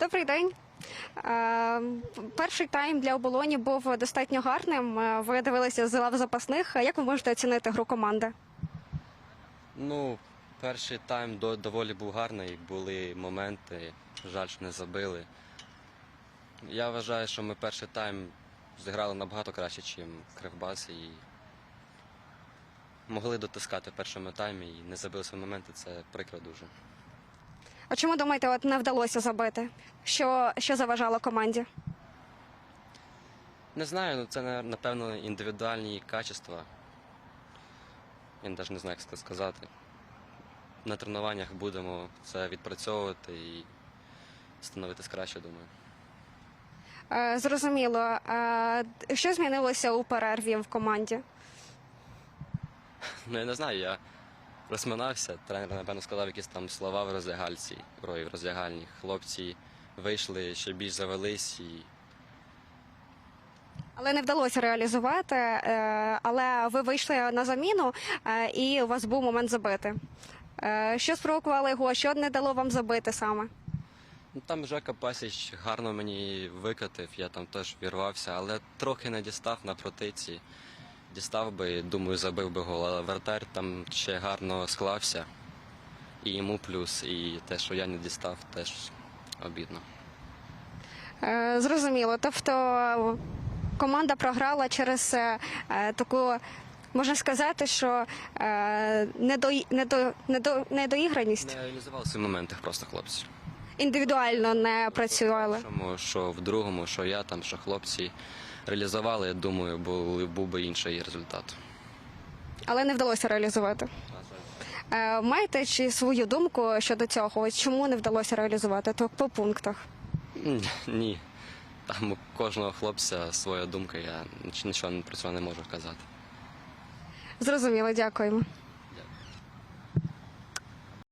Добрий день. Е, Перший тайм для оболоні був достатньо гарним. Е, Ви дивилися з лав запасних. Як ви можете оцінити гру команди? Ну, перший тайм доволі був гарний, були моменти, жаль, що не забили. Я вважаю, що ми перший тайм зіграли набагато краще, ніж Кривбас, і могли дотискати в першому таймі і не забили свої моменти, це прикро дуже. А чому думаєте, от не вдалося забити? Що, що заважало команді? Не знаю, ну це напевно індивідуальні качества. Я навіть не знаю, як сказати. На тренуваннях будемо це відпрацьовувати і становитись краще, думаю. Е, Зрозуміло. Е, Що змінилося у перерві в команді? Ну, я не знаю, я розминався. Тренер, напевно, сказав якісь там слова в роздягальці, ой, в роздягальні. Хлопці вийшли, ще більш завелись і Але не вдалося реалізувати. е, Але ви вийшли на заміну, е, і у вас був момент забити. Е, Що спровокувало його? Що не дало вам забити саме? ну, там Жека Пасіч гарно мені викатив, я там теж вірвався, але трохи не дістав на протиці. Дістав би, думаю, забив би гол, але вратар там ще гарно склався. І йому плюс, і те, що я не дістав, теж обідно. Е, Зрозуміло. Тобто команда програла через е, е, таку, можна сказати, що е, недо, недо, недо, недоіграність Не реалізував свої моменти просто хлопці. Індивідуально не працювали. Першому, що в другому, що я там, що хлопці реалізували, я думаю, був, був би інший результат. Але не вдалося реалізувати. Е, Маєте чи свою думку щодо цього? Ось Чому не вдалося реалізувати? То по пунктах. Ні. Там у кожного хлопця своя думка, я ніч- нічого про цього не можу казати. Зрозуміло, дякуємо.